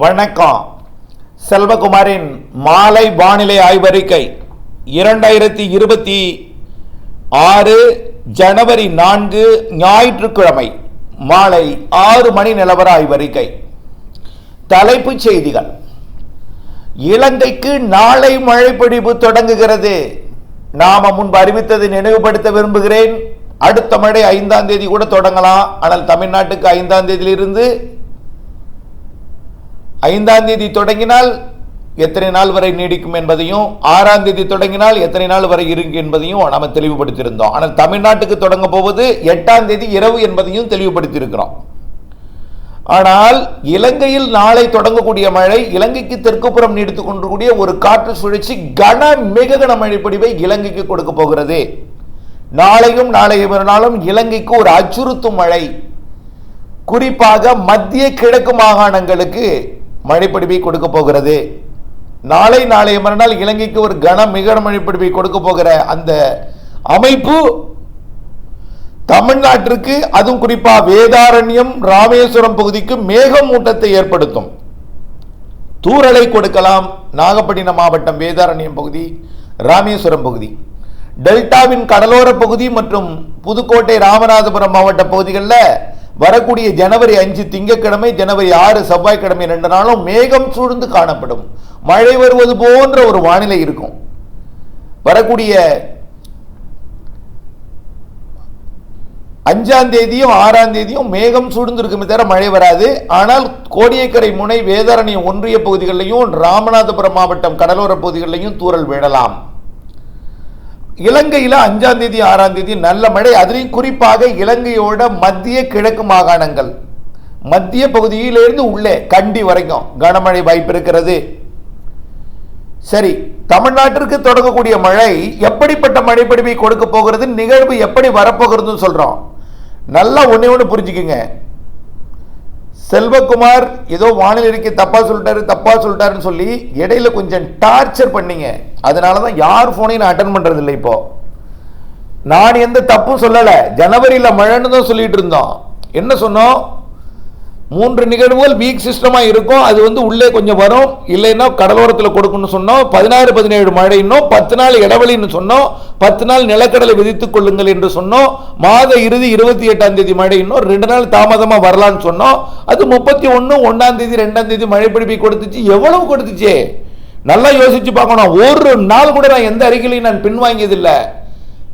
வணக்கம். செல்வகுமாரின் மாலை வானிலை ஆய்வறிக்கை இரண்டாயிரத்தி இருபத்தி ஆறு ஜனவரி நான்கு ஞாயிற்றுக்கிழமை மாலை ஆறு மணி நிலவர ஆய்வறிக்கை. தலைப்புச் செய்திகள். இலங்கைக்கு நாளை மழைப்பொழிவு தொடங்குகிறது. நாம முன்பு அறிவித்ததை நினைவுபடுத்த விரும்புகிறேன். அடுத்த மழை ஐந்தாம் தேதி கூட தொடங்கலாம். ஆனால் தமிழ்நாட்டுக்கு ஐந்தாம் தேதியிலிருந்து ஐந்தாம் தேதி தொடங்கினால் எத்தனை நாள் வரை நீடிக்கும் என்பதையும் ஆறாம் தேதி தொடங்கினால் எத்தனை நாள் வரை இருக்கும் என்பதையும் நாம் தெளிவுபடுத்தியிருந்தோம். ஆனால் தமிழ்நாட்டுக்கு தொடங்க போவது எட்டாம் தேதி இரவு என்பதையும் தெளிவுபடுத்தியிருக்கிறோம். ஆனால் இலங்கையில் நாளை தொடங்கக்கூடிய மழை இலங்கைக்கு தெற்குப்புறம் நீடித்துக் கொண்டிருக்கூடிய ஒரு காற்று சுழற்சி கன மிக கன மழைப்பொழிவை இலங்கைக்கு கொடுக்க போகிறது. நாளையும் நாளைய மறுநாளும் இலங்கைக்கு ஒரு அச்சுறுத்தும் மழை. குறிப்பாக மத்திய கிழக்கு மாகாணங்களுக்கு மழைப்பிடிப்பை கொடுக்க போகிறது. நாளை நாளைய மறுநாள் இலங்கைக்கு ஒரு கன மிக மழைப்பிடிப்பை கொடுக்க போகிற அந்த அமைப்பு தமிழ்நாட்டிற்கு அதுவும் குறிப்பா வேதாரண்யம் ராமேஸ்வரம் பகுதிக்கு மேகமூட்டத்தை ஏற்படுத்தும். தூறலை கொடுக்கலாம் நாகப்பட்டினம் மாவட்டம் வேதாரண்யம் பகுதி ராமேஸ்வரம் பகுதி. டெல்டாவின் கடலோர பகுதி மற்றும் புதுக்கோட்டை ராமநாதபுரம் மாவட்ட பகுதிகளில் வரக்கூடிய ஜனவரி அஞ்சு திங்கக்கிழமை ஜனவரி ஆறு செவ்வாய்க்கிழமை ரெண்டு நாளும் மேகம் சூழ்ந்து காணப்படும். மழை வருவது போன்ற ஒரு வானிலை இருக்கும். வரக்கூடிய அஞ்சாம் தேதியும் ஆறாம் தேதியும் மேகம் சூழ்ந்து இருக்குமே தவிர மழை வராது. ஆனால் கோடியக்கரை முனை வேதாரண்யம் ஒன்றிய பகுதிகளிலையும் ராமநாதபுரம் மாவட்டம் கடலோர பகுதிகளிலையும் தூரல் விழலாம். இலங்கையில் அஞ்சாம் தேதி ஆறாம் தேதி நல்ல மழை. அதிலையும் குறிப்பாக இலங்கையோட மத்திய கிழக்கு மாகாணங்கள். மத்திய பகுதியிலிருந்து உள்ளே கண்டி வரைக்கும் கனமழை வாய்ப்பு இருக்கிறது. சரி தமிழ்நாட்டிற்கு தொடங்கக்கூடிய மழை எப்படிப்பட்ட மழைப்பொழிவை கொடுக்க போகிறது நிகழ்வு எப்படி வரப்போகிறதுன்னு சொல்றோம். நல்லா ஒண்ணே ஒன்று புரிஞ்சுக்குங்க. செல்வகுமார் ஏதோ வானிலை இருக்கு தப்பா சொல்லிட்டாரு தப்பா சொல்லிட்டாருன்னு சொல்லி இடையில கொஞ்சம் டார்ச்சர் பண்ணீங்க. அதனால தான் யார் ஃபோனையும் நான் அட்டன் பண்றது இல்லை இப்போ. நான் எந்த தப்பும் சொல்லலை. ஜனவரியில் மழைன்னு தான் சொல்லிட்டு இருந்தோம். என்ன சொன்னோம்? மூன்று நிகழ்வுகள் வீக் சிஸ்டமாக இருக்கும் அது வந்து உள்ளே கொஞ்சம் வரும். இல்லைன்னா கடலோரத்தில் கொடுக்கணும்னு சொன்னோம். பதினாறு பதினேழு மழை இன்னும். பத்து நாள் இடைவெளின்னு சொன்னோம். பத்து நாள் நிலக்கடலை விதித்துக் கொள்ளுங்கள் என்று சொன்னோம். மாத இறுதி இருபத்தி எட்டாம் தேதி மழை இன்னும். ரெண்டு நாள் தாமதமாக வரலான்னு சொன்னோம். அது முப்பத்தி ஒன்று ஒன்றாம் தேதி ரெண்டாம் தேதி மழை பிடிப்பி கொடுத்துச்சு. எவ்வளவு கொடுத்துச்சு? நல்லா யோசிச்சு பார்க்கணும். ஒரு நாள் கூட நான் எந்த அறிக்கையிலையும் நான் பின்வாங்கியதில்லை.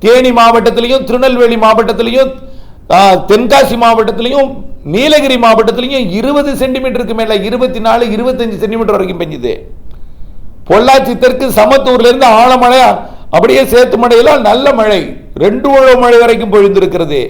தேனி மாவட்டத்திலையும் திருநெல்வேலி மாவட்டத்திலையும் தென்காசி மாவட்டத்திலையும் நீலகிரி மாவட்டத்திலையும் இருபது சென்டிமீட்டருக்கு மேல இருபத்தி நாலு இருபத்தஞ்சு சென்டிமீட்டர் வரைக்கும் பெஞ்சுது. பொள்ளாச்சி தெற்கு சமத்தூர்ல இருந்து ஆழமழை அப்படியே சேத்து மழையில நல்ல மழை ரெண்டு உழவு மழை வரைக்கும் பொழிந்திருக்கிறது.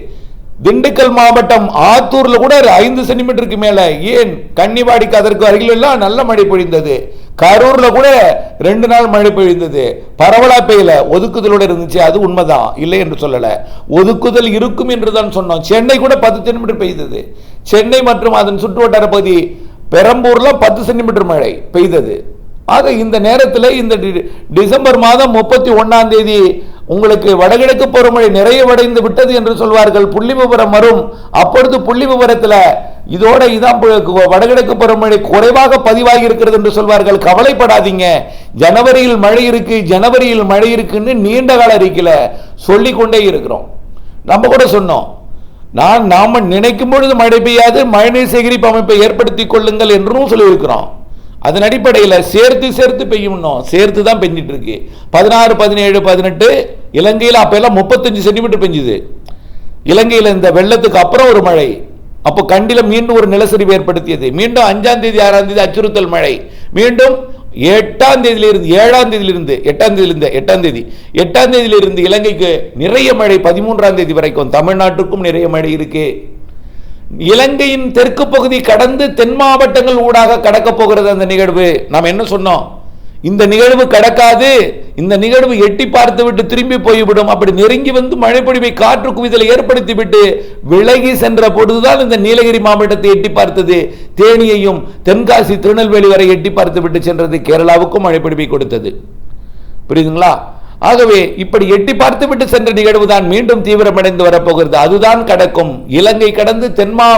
திண்டுக்கல் மாவட்டம் ஆத்தூர்ல கூட ஐந்து சென்டிமீட்டருக்கு மேல ஏன் கன்னிவாடிக்கு அதற்கு அருகில் எல்லாம் நல்ல மழை பொழிந்தது. கரூர்ல கூட ரெண்டு நாள் மழை பொழிந்தது. பரவலா பெய்யல ஒதுக்குதலோட இருந்துச்சு அது உண்மைதான். இல்லை என்று சொல்லல. ஒதுக்குதல் இருக்கும் என்று தான் சொன்னோம். சென்னை கூட பத்து சென்டிமீட்டர் பெய்தது. சென்னை மற்றும் அதன் சுற்றுவட்டார பகுதி பெரம்பூர்ல பத்து சென்டிமீட்டர் மழை பெய்தது. ஆக இந்த நேரத்தில் இந்த டி- டிசம்பர் மாதம் முப்பத்தி ஒன்னாம் தேதி உங்களுக்கு வடகிழக்கு பருவமழை நிறைவடைந்து விட்டது என்று சொல்வார்கள். புள்ளி விவரம் வரும். அப்பொழுது புள்ளி விவரத்தில் இதோட இதான் வடகிழக்கு பருவமழை குறைவாக பதிவாகி இருக்கிறது என்று சொல்வார்கள். கவலைப்படாதீங்க. ஜனவரியில் மழை இருக்கு ஜனவரியில் மழை இருக்குன்னு நீண்ட கால அறிக்கையில் சொல்லிக்கொண்டே இருக்கிறோம். நம்ம கூட சொன்னோம். நான் நாம நினைக்கும் பொழுது மழை பெய்யாது மழைநீர் சேகரிப்பு அமைப்பை ஏற்படுத்திக் கொள்ளுங்கள் என்றும் சொல்லியிருக்கிறோம். அதன் அடிப்படையில் சேர்த்து சேர்த்து பெய்யும்னோம் சேர்த்து தான் பெஞ்சிட்டு இருக்கு. பதினாறு பதினேழு பதினெட்டு இலங்கையில் அப்போல்லாம் முப்பத்தஞ்சு சென்டிமீட்டர் பெஞ்சுது. இலங்கையில் இந்த வெள்ளத்துக்கு அப்புறம் ஒரு மழை. அப்போ கண்டில மீண்டும் ஒரு நிலச்சரிவு ஏற்படுத்தியது. மீண்டும் அஞ்சாம் தேதி ஆறாம் தேதி அச்சுறுத்தல் மழை. மீண்டும் எட்டாம் தேதியிலிருந்து ஏழாம் தேதியிலிருந்து எட்டாம் தேதியிலிருந்து எட்டாம் தேதி. எட்டாம் தேதியிலிருந்து இலங்கைக்கு நிறைய மழை பதிமூன்றாம் தேதி வரைக்கும். தமிழ்நாட்டுக்கும் நிறைய மழை இருக்குது இலங்கையின் தெற்கு பகுதி கடந்து தென் மாவட்டங்கள் ஊடாக கடக்க போகிறது அந்த நிகழ்வு. நாம் என்ன சொன்னோம்? இந்த நிகழ்வு கடக்காது இந்த நிகழ்வு எட்டி பார்த்து விட்டு திரும்பி போய்விடும். அப்படி நெருங்கி வந்து மழைப்பொழிவை காற்று குவிதலை ஏற்படுத்தி விட்டு விலகி சென்ற பொழுதுதான் இந்த நீலகிரி மாவட்டத்தை எட்டி பார்த்தது. தேனியையும் தென்காசி திருநெல்வேலி வரை எட்டி பார்த்து விட்டு சென்றது கேரளாவுக்கும் மழைப்பொழிவை கொடுத்தது. புரியுதுங்களா? ஆகவே இப்படி எட்டி பார்த்துவிட்டு சென்ற நிகழ்வு தான் மீண்டும் தீவிரமடைந்து வரப்போகிறது. அதுதான் கடக்கும். இலங்கை கடந்து தென்மா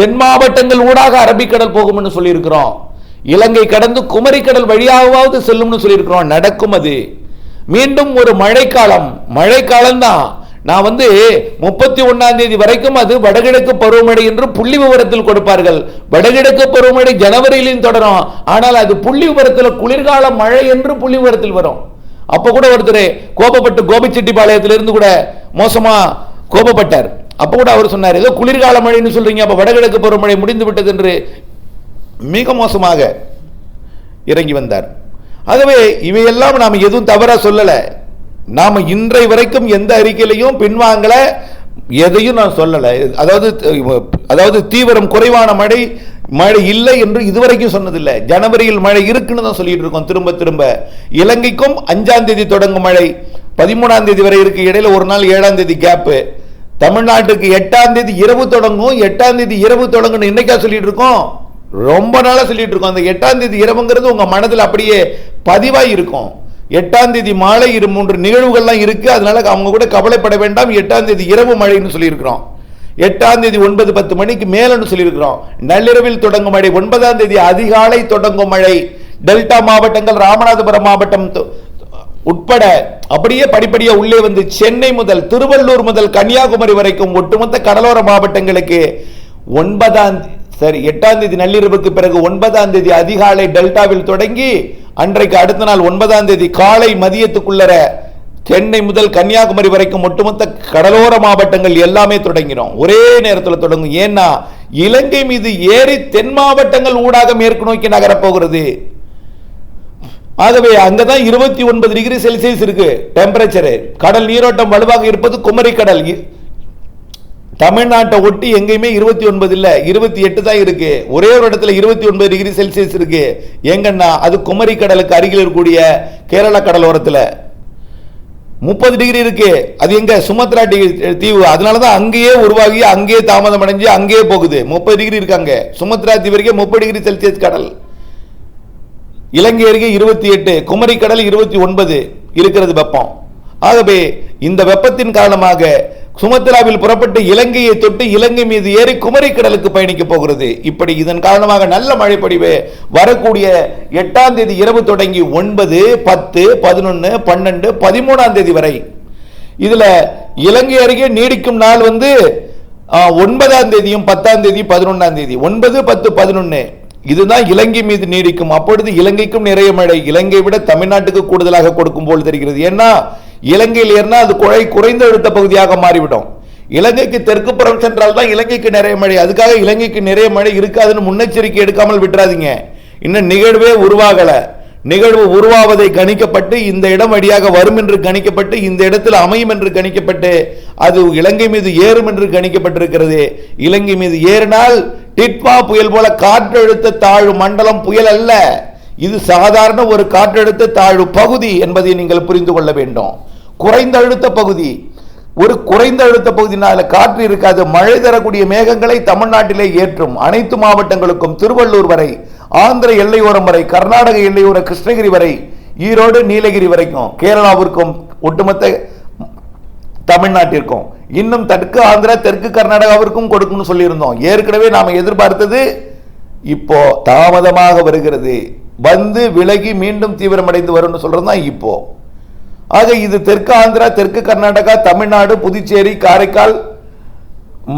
தென் மாவட்டங்கள் ஊடாக அரபிக்கடல் போகும்னு சொல்லியிருக்கிறோம். இலங்கை கடந்து குமரிக்கடல் வழியாகவாவது செல்லும்னு சொல்லியிருக்கிறோம். நடக்கும் அது. மீண்டும் ஒரு மழைக்காலம். மழைக்காலம் தான் நான் வந்து முப்பத்தி ஒன்னாம் தேதி வரைக்கும் அது வடகிழக்கு பருவமழை என்று புள்ளி விவரத்தில் கொடுப்பார்கள். வடகிழக்கு பருவமழை ஜனவரியிலும் தொடரும். ஆனால் அது புள்ளி விவரத்தில் குளிர்கால மழை என்று புள்ளி விவரத்தில் வரும். அப்போ கூட ஒருத்தர் கோபப்பட்டு கோபிச்செட்டிப்பாளையத்திலிருந்து கூட மோசமாக கோபப்பட்டார். அப்போ கூட அவர் சொன்னார் ஏதோ குளிர்கால மழைன்னு சொல்கிறீங்க அப்போ வடகிழக்கு பருவமழை முடிந்து விட்டது என்று மிக மோசமாக இறங்கி வந்தார். ஆகவே இவையெல்லாம் நாம் எதுவும் தவறாக சொல்லலை. நாம் இன்றை வரைக்கும் எந்த அறிக்கையிலையும் பின்வாங்கலை எதையும் நான் சொல்லலை. அதாவது அதாவது தீவிரம் குறைவான மழை மழை இல்லை என்று இதுவரைக்கும் சொன்னதில்லை. ஜனவரியில் மழை இருக்குன்னு தான் சொல்லிட்டு இருக்கோம். திரும்ப திரும்ப. இலங்கைக்கும் அஞ்சாம் தேதி தொடங்கும் மழை. பதிமூணாம் தேதி வரை இருக்கு. இடையில ஒரு நாள் ஏழாம் தேதி கேப்பு தமிழ்நாட்டுக்கு எட்டாம் தேதி இரவு தொடங்கும். எட்டாம் தேதி இரவு தொடங்கணும் இன்னைக்கா சொல்லிட்டு இருக்கோம்? ரொம்ப நாளாக சொல்லிட்டு இருக்கோம். அந்த எட்டாம் தேதி இரவுங்கிறது உங்க மனதில் அப்படியே பதிவாய் இருக்கும். எட்டாம் தேதி மாலை இரு மூன்று நிகழ்வுகள்லாம் இருக்கு. அதனால அவங்க கூட கவலைப்பட வேண்டாம். எட்டாம் தேதி இரவு மழைன்னு சொல்லியிருக்கிறோம். எட்டாம் தேதி ஒன்பது பத்து மணிக்கு மேலன்னு சொல்லியிருக்கிறோம். நள்ளிரவில் தொடங்கும் மழை ஒன்பதாம் தேதி அதிகாலை தொடங்கும் மழை. டெல்டா மாவட்டங்கள் ராமநாதபுரம் மாவட்டம் உட்பட அப்படியே படிப்படியா உள்ளே வந்து சென்னை முதல் திருவள்ளூர் முதல் கன்னியாகுமரி வரைக்கும் ஒட்டுமொத்த கடலோர மாவட்டங்களுக்கு ஒன்பதாம் சரி எட்டாம் தேதி நள்ளிரவுக்கு பிறகு ஒன்பதாம் தேதி அதிகாலை டெல்டாவில் தொடங்கி அன்றைக்கு அடுத்த நாள் ஒன்பதாம் தேதி காலை மதியத்துக்குள்ளர சென்னை முதல் கன்னியாகுமரி வரைக்கும் ஒட்டுமொத்த கடலோர மாவட்டங்கள் எல்லாமே தொடங்கிடும் ஒரே நேரத்தில் தொடங்கும். ஏன்னா இலங்கை மீது ஏறி தென் மாவட்டங்கள் ஊடாக மேற்கு நோக்கி நகரப் போகிறது. ஆகவே அங்கதான் இருபத்தி ஒன்பது டிகிரி செல்சியஸ் இருக்கு. டெம்பரேச்சர். கடல் நீரோட்டம் வலுவாக இருப்பது குமரி கடல் தமிழ்நாட்டை ஒட்டி எங்கேயுமே இருபத்தி ஒன்பது இல்லை இருபத்தி எட்டு தான் இருக்கு. ஒரே ஒரு இடத்துல இருபத்தி ஒன்பது டிகிரி செல்சியஸ் இருக்கு. எங்கன்னா அது குமரி கடலுக்கு அருகில் இருக்கக்கூடிய கேரள கடலோரத்தில். முப்பது டிகிரி இருக்கு. அது எங்க? சுமத்ரா தீவு. அதனால தான் அங்கேயே உருவாகி அங்கேயே தாமதம் அடைஞ்சு அங்கேயே போகுது. முப்பது டிகிரி இருக்காங்க சுமத்ரா தீவு வரைக்கும் முப்பது டிகிரி செல்சியஸ் கடல். இலங்கை அருகே இருபத்தி எட்டு குமரி கடல் இருபத்தி ஒன்பது இருக்கிறது வெப்பம். ஆகவே இந்த வெப்பத்தின் காரணமாக சுமத்ராவில் புறப்பட்டு இலங்கையை தொட்டு இலங்கை மீது ஏறி குமரி கடலுக்கு பயணிக்க போகிறது. இப்படி இதன் காரணமாக நல்ல மழை பொழிவு வரக்கூடிய எட்டாம் தேதி இரவு தொடங்கி ஒன்பது பத்து பதினொன்று பன்னெண்டு பதிமூணாம் தேதி வரை. இதுல இலங்கை அருகே நீடிக்கும் நாள் வந்து ஒன்பதாம் தேதியும் பத்தாம் தேதி பதினொன்றாம் தேதி. ஒன்பது பத்து பதினொன்னு. இதுதான் இலங்கை மீது நீடிக்கும். அப்பொழுது இலங்கைக்கும் நிறைய மழை. இலங்கை விட தமிழ்நாட்டுக்கு கூடுதலாக கொடுக்கும் போல் தெரிகிறது. ஏன்னா இலங்கையில் ஏறினா அது குறை குறைந்த அழுத்த பகுதியாக மாறிவிடும். இலங்கைக்கு தெற்கு புறம் சென்றால் தான் இலங்கைக்கு நிறைய மழை. அதுக்காக இலங்கைக்கு நிறைய மழை இருக்காதுன்னு முன்னெச்சரிக்கை எடுக்காமல் விட்டுறாதீங்க. இன்னும் நிகழ்வே உருவாகலை. நிகழ்வு உருவாவதை கணிக்கப்பட்டு இந்த இடம் வழியாக வரும் என்று கணிக்கப்பட்டு இந்த இடத்தில் அமையும் என்று கணிக்கப்பட்டு அது இலங்கை மீது ஏறும் என்று கணிக்கப்பட்டிருக்கிறது. இலங்கை மீது ஏறினால் டிட்வா புயல் போல காற்றழுத்த தாழ்வு மண்டலம் புயல் அல்ல. இது சாதாரண ஒரு காற்றழுத்த தாழ்வு பகுதி என்பதை நீங்கள் புரிந்து கொள்ள வேண்டும். குறைந்த அழுத்த பகுதி. ஒரு குறைந்த அழுத்த பகுதினால காற்று இருக்காது. மழை தரக்கூடிய மேகங்களை தமிழ்நாட்டிலே ஏற்றும் அனைத்து மாவட்டங்களுக்கும் திருவள்ளூர் வரை ஆந்திர எல்லையோரம் வரை கர்நாடக எல்லையோர கிருஷ்ணகிரி வரை ஈரோடு நீலகிரி வரைக்கும் கேரளாவிற்கும் ஒட்டுமொத்த தமிழ்நாட்டிற்கும். இன்னும் தெற்கு ஆந்திரா தெற்கு கர்நாடகாவிற்கும் கொடுக்கும்னு சொல்லியிருந்தோம். ஏற்கனவே நாம் எதிர்பார்த்தது இப்போ தாமதமாக வருகிறது. வந்து விலகி மீண்டும் தீவிரமடைந்து வரும்னு சொல்கிறது தான் இப்போ. ஆக இது தெற்கு ஆந்திரா தெற்கு கர்நாடகா தமிழ்நாடு புதுச்சேரி காரைக்கால்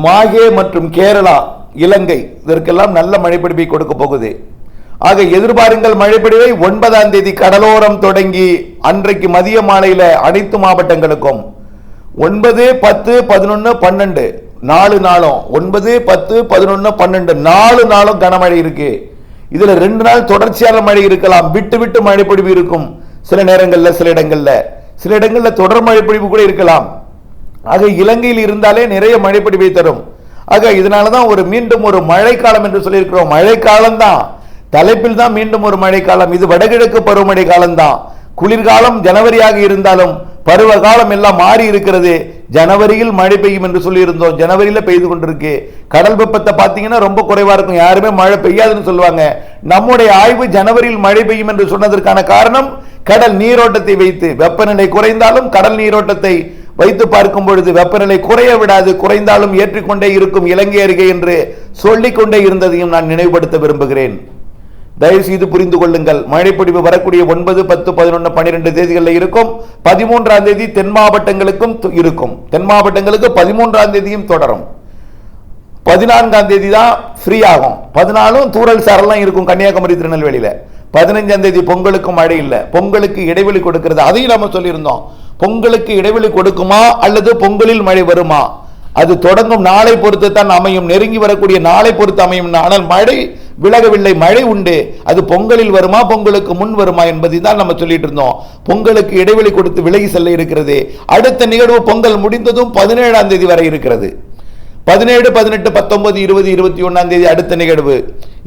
மாகே மற்றும் கேரளா இலங்கை இதற்கெல்லாம் நல்ல மழைப்பிடிப்பை கொடுக்க போகுது. ஆக எதிர்பாருங்கள் மழைப்பிடிவை. ஒன்பதாம் தேதி கடலோரம் தொடங்கி அன்றைக்கு மதிய மாலையில் அனைத்து மாவட்டங்களுக்கும். ஒன்பது பத்து பதினொன்று பன்னெண்டு. நாலு நாளும். ஒன்பது பத்து பதினொன்னு பன்னெண்டு. நாலு நாளும் கனமழை இருக்கு. இதில் ரெண்டு நாள் தொடர்ச்சியான மழை இருக்கலாம். விட்டு விட்டு மழை பொழிவு இருக்கும். சில நேரங்களில் சில இடங்களில். சில இடங்களில் தொடர் மழை பொழிவு கூட இருக்கலாம். ஆக இலங்கையில் இருந்தாலே நிறைய மழைப்பொழிவை தரும். ஆக இதனால தான் ஒரு மீண்டும் ஒரு மழைக்காலம் என்று சொல்லியிருக்கிறோம். மழைக்காலம் தான் தலைப்பில் தான் மீண்டும் ஒரு மழைக்காலம். இது வடகிழக்கு பருவமழை காலம்தான். குளிர்காலம் ஜனவரியாக இருந்தாலும் பருவ காலம் எல்லாம் மாறி இருக்கிறது. ஜனவரியில் மழை பெய்யும் என்று சொல்லியிருந்தோம். ஜனவரியில் பெய்து கொண்டிருக்கு. கடல் வெப்பத்தை பார்த்தீங்கன்னா ரொம்ப குறைவா இருக்கும். யாருமே மழை பெய்யாதுன்னு சொல்லுவாங்க. நம்முடைய ஆய்வு ஜனவரியில் மழை பெய்யும் என்று சொன்னதற்கான காரணம் கடல் நீரோட்டத்தை வைத்து. வெப்பநிலை குறைந்தாலும் கடல் நீரோட்டத்தை வைத்து பார்க்கும் பொழுது வெப்பநிலை குறைய விடாது. குறைந்தாலும் ஏற்றிக்கொண்டே இருக்கும் இலங்கை அருகே என்று சொல்லிக்கொண்டே இருந்ததையும் நான் நினைவுபடுத்த விரும்புகிறேன். தயவு செய்து புரிந்து கொள்ளுங்கள் மழைப்பொழிவு வரக்கூடிய ஒன்பது பத்து பதினொன்று பன்னிரெண்டு தேதிகளில் இருக்கும். பதிமூன்றாம் தேதி தென் மாவட்டங்களுக்கும் இருக்கும். தென் மாவட்டங்களுக்கு பதிமூன்றாம் தேதியும் தொடரும். பதினான்காம் தேதி தான் ஃப்ரீ ஆகும். பதினாலும் தூறல் சாரெல்லாம் இருக்கும் கன்னியாகுமரி திருநெல்வேலியில. பதினஞ்சாம் தேதி பொங்கலுக்கு மழை இல்லை. பொங்கலுக்கு இடைவெளி கொடுக்கிறது. அதையும் நம்ம சொல்லியிருந்தோம். பொங்கலுக்கு இடைவெளி கொடுக்குமா அல்லது பொங்கலில் மழை வருமா? அது தொடங்கும் நாளை பொறுத்து தான் அமையும். நெருங்கி வரக்கூடிய நாளை பொறுத்து அமையும். ஆனால் மழை விலகவில்லை. மழை உண்டு. அது பொங்கலில் வருமா பொங்கலுக்கு முன் வருமா என்பதை தான் நம்ம சொல்லிட்டு இருந்தோம். பொங்கலுக்கு இடைவெளி கொடுத்து விலகி செல்ல இருக்கிறது. அடுத்த நிகழ்வு பொங்கல் முடிந்ததும் பதினேழாம் தேதி வரை இருக்கிறது. பதினேழு பதினெட்டு பத்தொன்பது இருபது இருபத்தி ஒன்றாம் தேதி அடுத்த நிகழ்வு.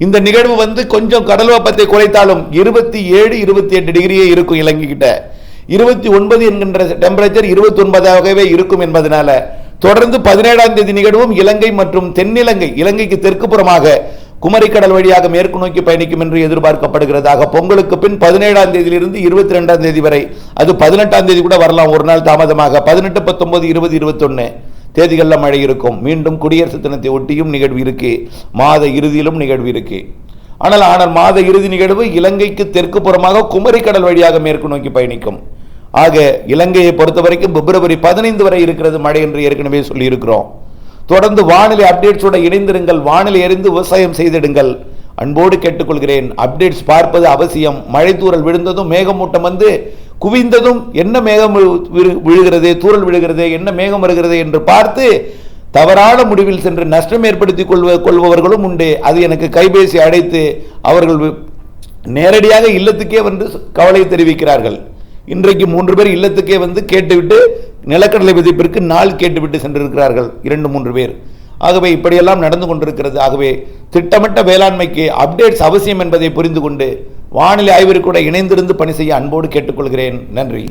இந்த நிகழ்வு வந்து கொஞ்சம் கடல் வெப்பத்தை குறைத்தாலும் இருபத்தி ஏழு இருபத்தி எட்டு டிகிரியே இருக்கும் இலங்கை கிட்ட இருபத்தி ஒன்பது என்கின்ற டெம்பரேச்சர் இருபத்தி ஒன்பதாகவே இருக்கும் என்பதனால தொடர்ந்து பதினேழாம் தேதி நிகழ்வும் இலங்கை மற்றும் தென்னிலங்கை இலங்கைக்கு தெற்கு புறமாக குமரிக்கடல் வழியாக மேற்கு நோக்கி பயணிக்கும் என்று எதிர்பார்க்கப்படுகிறதாக பொங்கலுக்கு பின் பதினேழாம் தேதியிலிருந்து இருபத்தி ரெண்டாம் தேதி வரை அது பதினெட்டாம் தேதி கூட வரலாம். ஒரு நாள் தாமதமாக பதினெட்டு பத்தொன்பது இருபது இருபத்தொன்னு தேதிகளில் மழை இருக்கும். மீண்டும் குடியரசு தினத்தை ஒட்டியும் நிகழ்வு இருக்கு. மாத இறுதியிலும் நிகழ்வு இருக்கு. ஆனால் ஆனால் மாத இறுதி நிகழ்வு இலங்கைக்கு தெற்கு புறமாக குமரிக்கடல் வழியாக மேற்கு நோக்கி பயணிக்கும். ஆக இலங்கையை பொறுத்த வரைக்கும் பிப்ரவரி பதினைந்து வரை இருக்கிறது மழை என்று ஏற்கனவே சொல்லியிருக்கிறோம். தொடர்ந்து வானிலை அப்டேட்ஸோட இணைந்திருங்கள். வானிலை அறிந்து விவசாயம் செய்திடுங்கள். அன்போடு கேட்டுக்கொள்கிறேன். அப்டேட்ஸ் பார்ப்பது அவசியம். மழை தூரல் விழுந்ததும் மேகமூட்டம் வந்து குவிந்ததும் என்ன மேகம் விழு- விழு- விழுகிறது தூரல் விழுகிறது என்ன மேகம் வருகிறது என்று பார்த்து தவறான முடிவில் சென்று நஷ்டம் ஏற்படுத்திக் கொள்வ கொள்பவர்களும் உண்டு. அது எனக்கு கைபேசி அடைத்து அவர்கள் நேரடியாக இல்லத்துக்கே வந்து கவலை தெரிவிக்கிறார்கள். இன்றைக்கு மூன்று பேர் இல்லத்துக்கே வந்து கேட்டுவிட்டு நிலக்கடலை விதிப்பிற்கு நாள் கேட்டுவிட்டு சென்றிருக்கிறார்கள். இரண்டு மூன்று பேர். ஆகவே இப்படியெல்லாம் நடந்து கொண்டிருக்கிறது. ஆகவே திட்டமிட்ட வேளாண்மைக்கு அப்டேட்ஸ் அவசியம் என்பதை புரிந்து கொண்டு வானிலை ஆய்விற்கு கூட இணைந்திருந்து பணி செய்ய அன்போடு கேட்டுக்கொள்கிறேன். நன்றி.